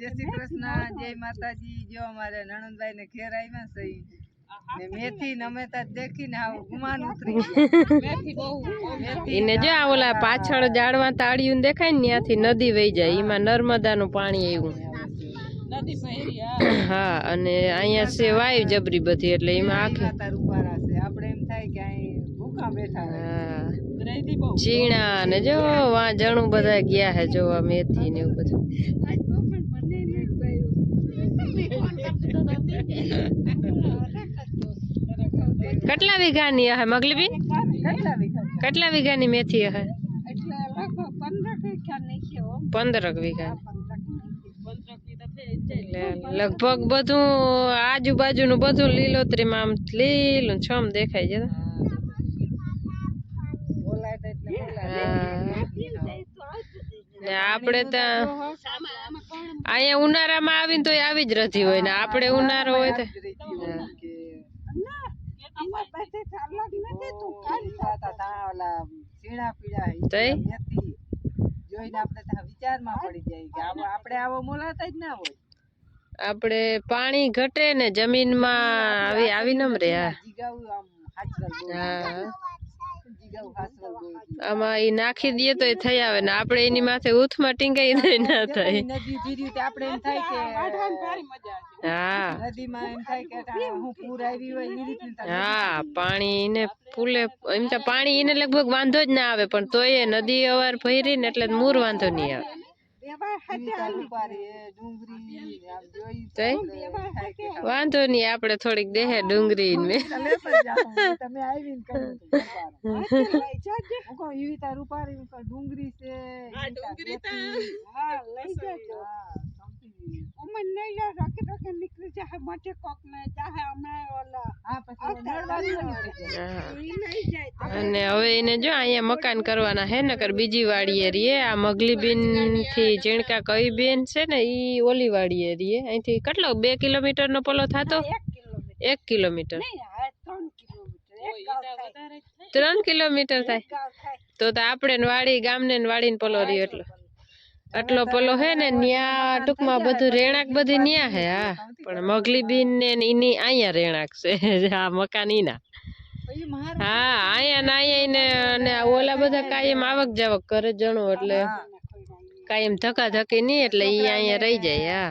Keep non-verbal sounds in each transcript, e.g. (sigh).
જય શ્રી કૃષ્ણ જય માતાજી. જો અમારે નણંદભાઈ ને ઘેર આવ્યા સહી મેથી ને અમે દેખીને આવ ગુમાન ઉતરી ગયા. (laughs) એને જો આ ઓલા પાછળ ઝાડવા તાળિયું દેખાય ને ત્યાંથી નદી વહી જાય એમાં નર્મદાનું પાણી આવ્યું હા. અને અહીંયા છે વાયુ જબરી બધી એટલે એમાં આખી આપણે એમ થાય કે અહીં ભૂખા બેઠા હા. ચીણા ને જો વા જણું બધા ગયા હે જોવા મેથી ને એવું બધું. વીઘાની હે મગલીબી? કેટલા વીઘા? કેટલા વીઘાની મેથી હે. પંદરક વીઘા. લગભગ બધું આજુબાજુનું બધું લીલોતરીમાં આમ લીલું છમ દેખાય છે બોલાય તો એટલે બોલાય. હા. ને આપણે ત્યાં અહીંયા ઉનાળામાં આવીને તો આવી જ રધી હોય ને. આપણે ઉનાળો હોય તો રીતિ હોય કે ખાતા તા ઓલા ઝીણા પીળા મેથી જોઈને આપણે તો વિચારમાં પડી જાય કે આવો આપણે આવો મોલાતા જ ના હોય. આપણે પાણી ઘટે ને જમીનમાં આવી આવી નમ રે હા. આમ એ નાખી દઈએ તો થઈ આવે ને આપણે એની માથે ઉથમાં ટીંગાઈ દે ના થાય. નદી જીરી તે આપણે એમ થાય કે હા નદીમાં એમ થાય કે હું પૂર આવી હોય એ રીતની હા પાણી એને ફૂલે એમ તો પાણી એને લગભગ વાંધો જ ના આવે પણ તોય નદી અવાર ભરી ને એટલે મૂર વાંધો નહીં આવે. વાંધો નહીં આપડે થોડીક દેહે ડુંગળી ને. તમે આવીને કર્યું છે. હું કહું યુવિતા અને હવે એને જો અહીંયા મકાન કરવાના હે નકર બીજી વાડીએ રીએ આ મગલી બેનથી ઝીણકા કઈ બેન છે ને ઈ ઓલી વાડીએ રીએ અહીંથી કેટલો બે કિલોમીટર નો પોલો થતો? એક કિલોમીટર. ત્રણ કિલોમીટર. થાય. તો તો આપણે ને વાડી ગામને ને વાડી ને પોલો રહ્યો એટલો આટલો પેલો હે ને ન્યા ટૂંકમાં બધું રેણાક બધી ન્યા હે હા. પણ મગલી બીન ને એની અહીંયા રેણાક છે (laughs) આ મકાન ઈના. હા અહીંયા ને અહીંયા ને અને ઓલા બધા કાયમ આવક જાવક કરે જણો એટલે કાયમ ધકા ધકી નહીં. એટલે ઈ અહીંયા રહી જાય હા.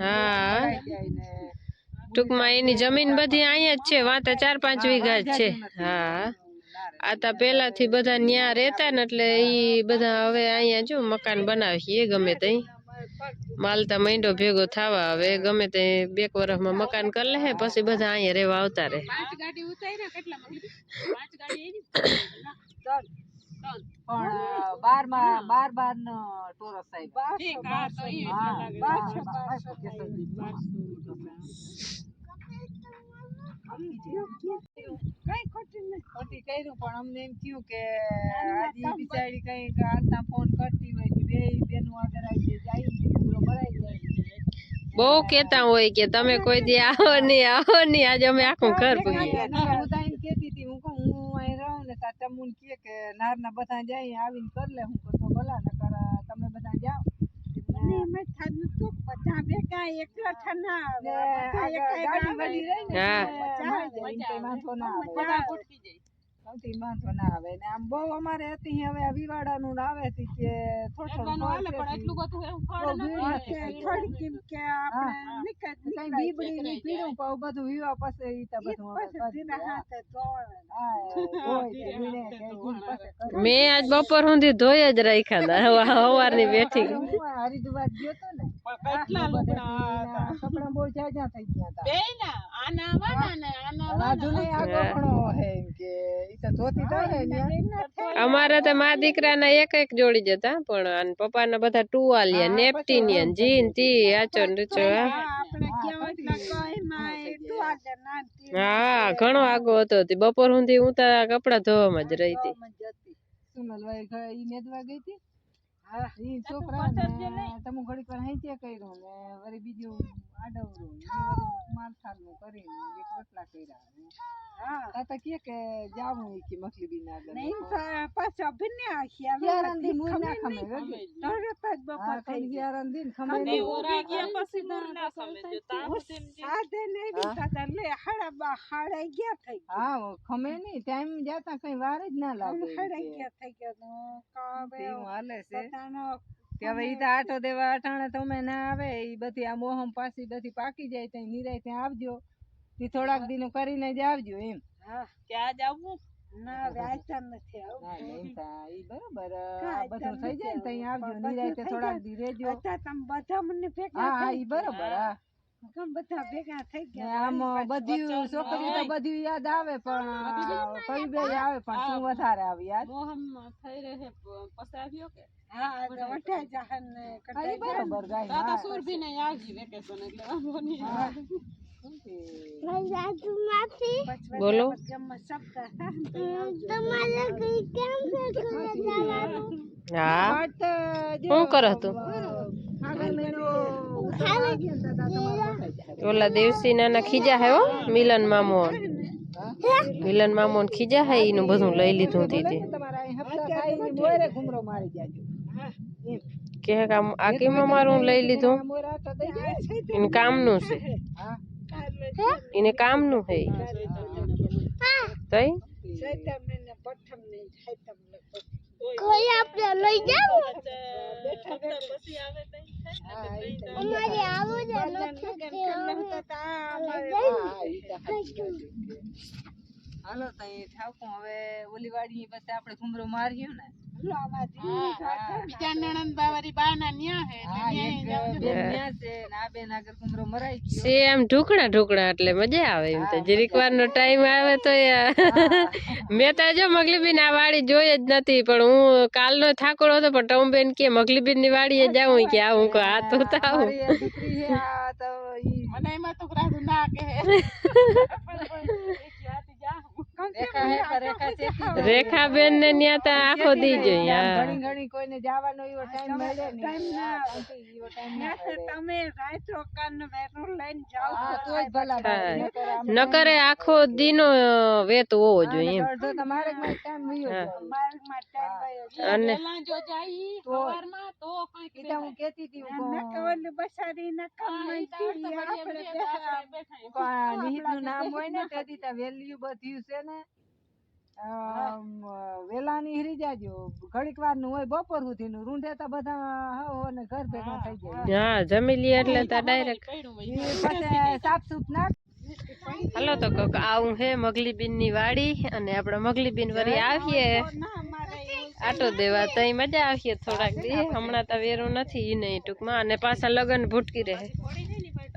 હા. ટૂંકમાં એની જમીન બધી અહીંયા જ છે વાંતા ચાર પાંચ વીઘા જ છે હા. આ તા પેલાથી બધા ન્યા રહેતા ને એટલે ઈ બધા હવે અહીંયા જો મકાન બનાવીએ ગમે તે માલતા મહિનો ભેગો થવા હવે ગમે તે બે વર્ષમાં મકાન કરી લે પછી બધા અહીંયા રહેવા આવતા રહે. (coughs) પણ બારમાં બાર બાર નો ટોરસ સાહેબ ખોટી કર્યું પણ અમને એમ થયું કે આજે બિચારી કઈ હાલતા ફોન કરતી હોય કે બે બેનું આગળ આવી જાય પૂરો ભરાઈ જાય. બહુ કેતા હોય કે તમે કોઈ દી આવો નહીં આવો નહીં. આજે અમે આખું ઘર ના, હું તો એમ હતી હું કહું હું અહીં રહું ને તાર તમુન કે નારના બધા જાય આવીને કર લે. હું કહું તો ભલા નકર તમે બધા જાઓ. ને આગળ ગાડી વળી રહી ને. એટલે મળી જાય, એમ ના આવે. સૌથી વાંધો ના આવે. ને આમ બહુ અમારે હતી હવે વિવાડાનું આવે હતી કે થોડું બીબડી ને પાવ બધું વિવા ઈ તો બધું. મેં આજ બપોર સુધી ધોઈ જ રાખ્યા હતા. સવારની બેઠી હરિદ્વાર ગયો તો ને. આ બહુ જાજા થઈ ગયા હતા. એમ કે. હે અમારે તો મા દીકરાના એક એક જોડી જતા પણ આન પપ્પાના બધા ટુવાલિયા નેપટીનિયન જીન તી આચો નીચો હા. હા ઘણો આગો હતો તે. બપોર સુધી હું તો કપડા ધોવામાં જ રહી હતી? ઈ છોકરા તમે ઘડીક વાર કર્યું ને વળી બીજું આડવરું ને કરીને એક રોટલા કર્યા ને. તાતા કે કે જાવું કે મખલી ના આગળ યારન દી મુઈ ના ખમે વેગે હા કઈ યારન દી ખમે. નહીં. હા. ઓ ખમે નહીં. ટાઈમ જાતા કઈ વાર જ ના લાગે એમ કે. તેવું હાલે છે. હવે ઈ તો આટો દેવા અટાણે તમે ના આવે. ઈ બધી આ મોહમ પાછી બધી પાકી જાય તો નિરાય ત્યાં આવજો. ઈ થોડાક દીનું કરીને જ આવજો એમ. ના ના એમ થા ઈ બરોબર. બધું થઈ જાય ને તઈ આવજો. નિરાય થોડાક દી રહેજો. હા હા ઈ બરોબર હા. ને આમ બધી છોકરીઓ તો બધી યાદ આવે પણ કઈ બે આવે પણ શું વધારે આવે યાદ? હા ઈ બરોબર ગાય હા હા. શું કે? બોલો. હા. વાત જો શું કરો તું આગળ મહિનો ઉઠાવા ગયો ને તો તમારે બતાવી જાય. ઓલા દેવસી નાના ખીજા હે હો મિલન મામો મિલન મામો ને ખીજા હે ઈનું બધું લઈ લીધું ભલે હતી ને તમારા અહીં હપ્તા થાય ને મોરે ઘુમરો મારી જાજો એમ. કે કામ આ કેમ અમારું લઈ લીધું આ મોર આટો દઈ જાય. એને કામનું છે હા. એને કામનું હે ઈ. તઈ હા, ઈ તો સાચી વાત છે. હાલો એ ઠાકું. હવે ઓલી વાડી પાસે આપણે ઘુમરો માર્યો ને. હા, એક બેન ન્યા છે ને આ બેન આગળ ઘુમરો મરાઈ ગયો. છે આમ ઢુકણા ઢુકણા એટલે મજા આવે એમ તો. જરીક વાર નો ટાઈમ આવે તો યાર મેં તો જો મગલીબીન આ વાડી જોઈ જ નથી પણ હું કાલનો થાકોડો હતો પણ ટમબેન કે મગલીબીનની વાડીએ જાઉં કે આવું કો આ તો તાવ આ તો ના હે ચેતી (laughs) રેખાબેન ને ત્યાં તો આખો દી જોઈએ ઘણી ઘણી કોઈને જવાનો એવો ટાઈમ મળે ટાઈમ હા, કાંઈથી એવો time ના મળે. હા, તો જ ભલા. નકર ન આખો દીનો વેત હોવો જોઈએ એમ. અડધો તમારે જ time વયો જાય. અને ઈ તો હું કેતી હતી, હું કહું, આ નું નામ હોય ને તેથી વેલ્યુ બધ્યું છે ને વેલા ની હરી જાજો. ઘડીક વારનું હોય બપોર સુધી નું રૂંઢે તો બધા હો ને ઘર ભેગા થઈ જાય. હા. જમી લઈએ એટલે તો ડાયરેક્ટ સાફ સૂફ નાખ. હાલો તો કોક આવું હે મગલીબીનની વાડી અને આપણે મગલીબીન વળી આવીએ. આટો દેવા તઈ મજા આવીએ થોડાક દી. હમણાં તો વેરો નથી ઈ નહીં ટૂંકમાં. અને પાછા લગન ભૂટકી રહે.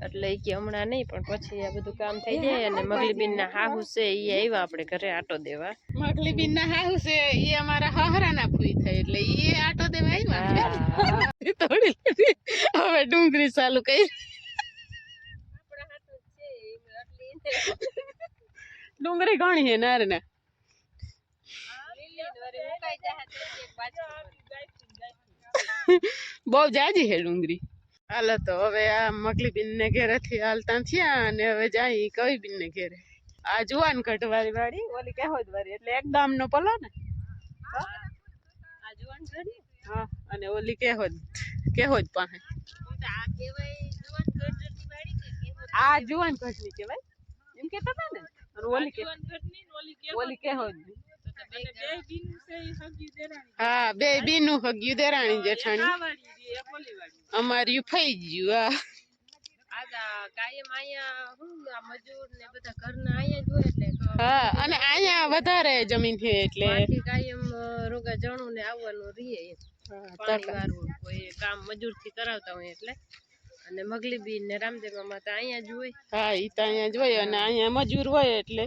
એટલે ઈ કે હમણાં નહીં પણ પછી આ બધું કામ થઈ જાય અને મગલીબીન ના હાહુ છે ઈ આવ્યા આપણે ઘરે આટો દેવા. મગલીબીન ના હાહુ છે એ અમારા હહરા ના ફૂઈ થાય એટલે એ આટો દેવા આવ્યા હા. તોડી લીધી હવે ડુંગળી ચાલુ કરી. ડુંગળી ઘણી છે નાર ને. બહુ જાજી છે ડુંગળી. હાલો તો હવે આ મગલીબીન ને ઘેરેથી હાલતા થયા અને હવે જાય કઈ બીન ને ઘેરે. આ જુવાન કટવારી વાળી ઓલી કહેવત વાળી એટલે એક ગામ નો પલો ને. હા? અને ઓલી કેહોદ કેહોદ પાસે. આ જુવાન કટની કહેવાય? એમ કેતા હતા ને? ઓલી ઓલી કેહોદ હા બે બીનું હગ્યું દેરાણી જેઠાણી. અમારી ફઈ ગયું હા. અને અહીંયા વધારે જમીન છે એટલે. કાયમ રોગા જણું ને આવવાનું કોઈ કામ મજૂરથી કરાવતા હોય એટલે. અને મગલી બી ને રામદેવ મામા તો અહીંયા જ હોય. હા ઈ તો અહીંયા જ હોય અને અહીંયા મજૂર હોય એટલે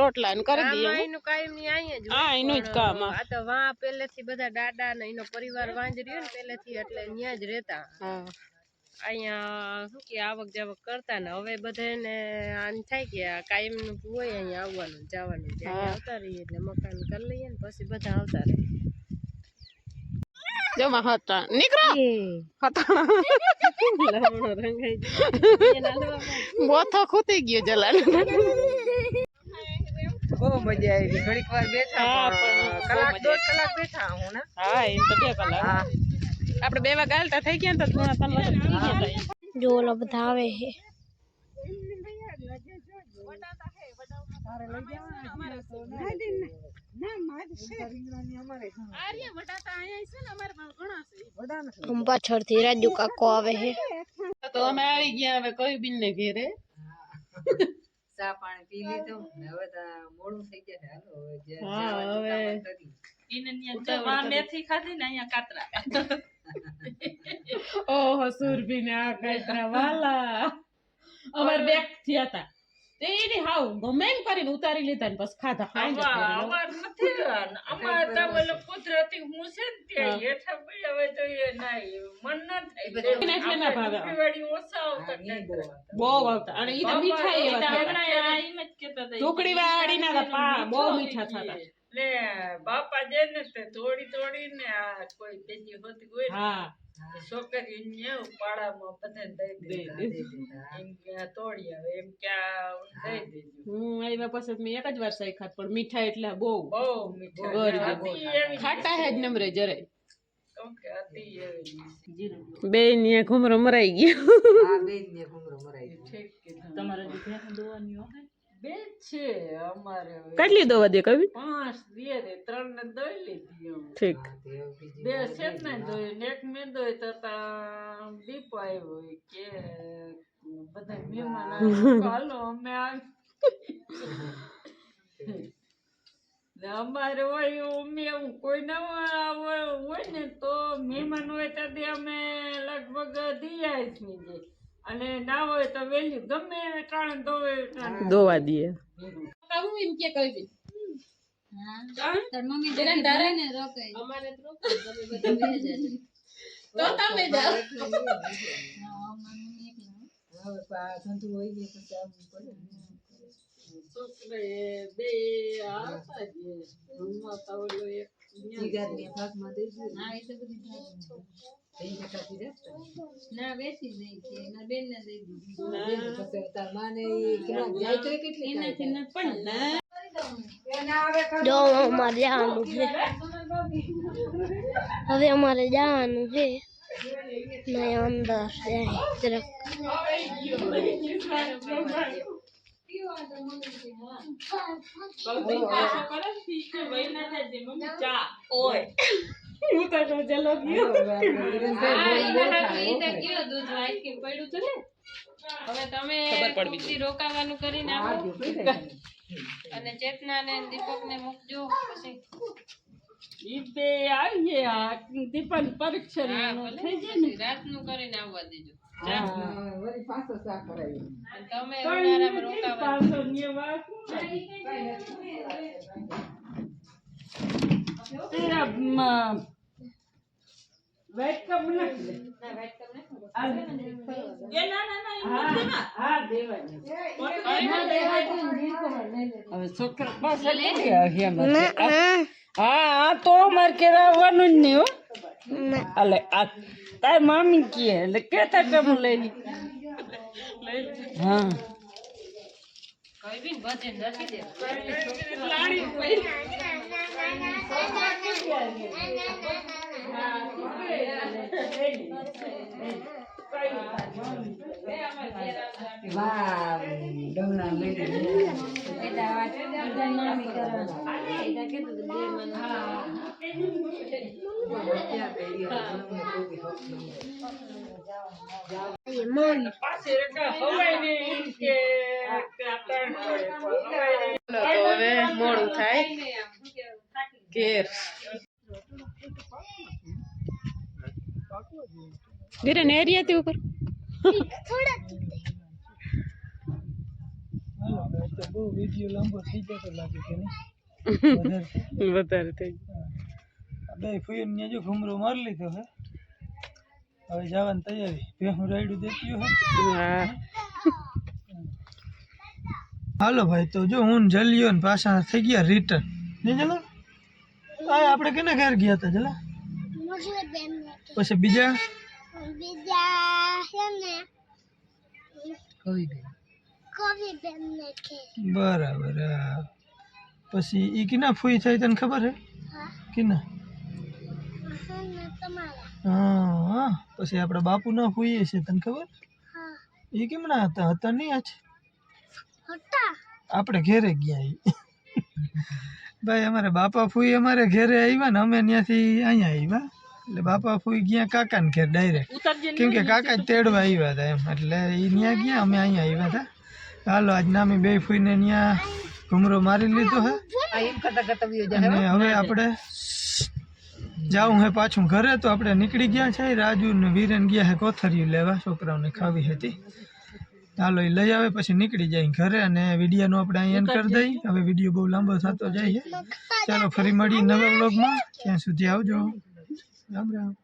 રોટલા ને કરી દઈએ અહીંનું કાયમની અહીંયા જ હા, એનું જ કામ, આ. તો વા પહેલેથી બધા દાદા ને એનો પરિવાર વાંજ રહ્યો ને પહેલેથી એટલે ત્યાં જ રહેતા. હા. અહીંયા શું કે આવક જાવક કરતા ને હવે બધાને આમ થાય કે કાયમનું હોય અહીંયા આવવાનું જવાનું. આવતા રહીએ એટલે મકાન કરી લઈએ ને પછી બધા આવતા રહે. જો માં હતા નીકળો હતા લમણો રંગાઈ ગયો. બોથો ખૂતી ગયો જલાલ બહુ મજા આવી ઘડીક વાર બેઠા હા, પણ પણ કલાક બહુ મજા દોઢ કલાક બેઠા હું ને હા એમ તો બે કલાક હા આપણે બે વાગે હાલતા થઈ ગયા ને તો થોડા ત્રણ વાગે થઈ ગયા હતા. જો ઓલા બધા આવે છે આમ પાછળથી રાજુ કાકો આવે છે તો અમે આવી ગયા હવે કોઈ બિન ને ઘેરે ચા પાણી પી લીધું ને હવે તો મોડું થઈ જશે હાલો હવે જે હા, જવાનું હવે. કામ કરીએ. મેથી ખાધી ને અહીંયા કાતરા ઓહો સુરભી ને આ કાતરા વાલા અમાર બેક થયા હતા તે એની હાવ ગમે એમ કરીને ઉતારી લીધા ને બસ ખાધા ખાઈ જતા એટલે ના ભાવે. બહુ આવતા. અને ઈ તો મીઠા એવા. ઢોકળી વાળી ના પા બહુ મીઠા થતા. ને બાપા જે ને તે તોડી તોડી ને આ કોઈ તેજી હોતી હોય હા. છોકરી ને પાડામાં બધાને દઈ દે દે દે. એમ કે તોડી આવે એમ કે દઈ દેજો. હું આવ્યા પછી મેં એક જ વાર ખાત પણ મીઠા એટલે બહુ બહુ મીઠા ગોરી હતી એવી ખાટા હે જ નમરે જરાય કહું કે હતી એવી બે ને ઘુમરો મરાઈ ગયો. તમારે બેન ને મરાઈ ગયો. ઠીક કીધું. બે છે અમારે. કેટલી દવા દે કવિ પાંચ દે રે ત્રણ ને દોઈ લીધી ઠીક. બે છે ને દોઈ. ને એક મેં દોઈ તો તા દીપો આવ્યો કે બધા મહેમાન આવ્યા. હાલો અમે આવી. અમારે હોય અમે એવું કોઈ ના હોય ને તો મહેમાન હોય ત્યાંથી અમે લગભગ દિયા છીએ અને ના હોય તો વેલી ગમે ટાણે ધોવે ટાણે દોવા દે હવે એમ કે કહી આવવું પડે. ને. છોકરે બે આવતા જ રૂમમાં તો ઓલો એક જીગારને દઈ દીધું. એને. બેન પછી તાર માને ઈ ક્યાં જાય તોય કેટલી કાઢી જાય. જો અમારે જવાનું છે હવે અમારે જવાનું છે ને અંદર ચા જરાક હું તો તો જલો ગયો હવે તમે ખબર પડવી પૂરતી રોકાવાનું કરીને હા, આવો. જો કઈ જાય. અને ચેતના ને દીપક ને મૂકજો પછી. ઈ બે આવીએ આ દીપન પરીક્ષા હા, નું ભલે. થઈ જાય ને? પછી રાતનું કરીને આવવા દેજો. હા, વળી પાછો ચા કરાવી. અને તમે કઈ ઉનાળામાં નથી રોકાવાનું નથી એ ના ના ના એમ નથી હા દેવાની હવે છોકરા હા તો અમારે કરાવવાનું જ નહીં હો અલે આ તાર મામી કહે એટલે કેતા કે હું લઈ લી હા કઈ બી બધે નથી દે વાહ, ડમણા મેલી. ક્યાં પેલી ડમણા કોઈ હક ન. પાસે રકા હવાય ને એમ કે કે આ ત્રણ પડે પણ હવાય ને તો હવે મોડું થાય ઘેર ધીરે ને એરિયાથી ઉપર વધારે થઈ બે ફૂયન ને જો ઘુમરો મારી લીધો હે. હવે જવાની તૈયારી. ભેહું રાયડું દેતી હે. ગયું હા. હાલો ભાઈ તો જો હું ને જલિયો ને પાછા થઈ ગયા રિટર્ન નહીં જલા? આ આપણે કેના ઘેર ગયા હતા જલા? પછી બીજા? બીજા છે ને કવિ બેન ને કે બરાબર પછી ઈ કિના ફૂઈ થાય તને ખબર હે? કિના? ને હા હા. પછી બાપુ બાપુના ફૂઈએ છે તને ખબર? ઈ કેમના હતા? હતા નહીં આજ? આપણે ઘેરે ગયા ઈ. ભાઈ અમારે બાપા ફૂઈ અમારે ઘેરે આવ્યા ને અમે ત્યાંથી અહીંયા આવ્યા એટલે બાપા ફૂઈ ગયા કાકાને ઘેર ડાયરેક્ટ કેમ કે કાકા તેડવા આવ્યા હતા એમ. એટલે એ ત્યાં ગયા અમે અહીંયા આવ્યા હતા. હાલો આજ નામી બે ફૂઈને ત્યાં ઘુમરો મારી લીધો હે. અને હવે આપણે જાવું હે પાછું ઘરે તો આપણે નીકળી ગયા છે. રાજુ ને વીરેન ગયા હે કોથરિયું લેવા છોકરાઓને ખાવી હતી. હાલો એ લઈ આવે પછી નીકળી જાય ઘરે અને વિડીયોનો આપણે અહીં એન્ડ કરી દઈએ. હવે વીડિયો બહુ લાંબો થતો જાય છે ચાલો ફરી મળીએ નવા વ્લોગમાં ત્યાં સુધી આવજો. Abraço.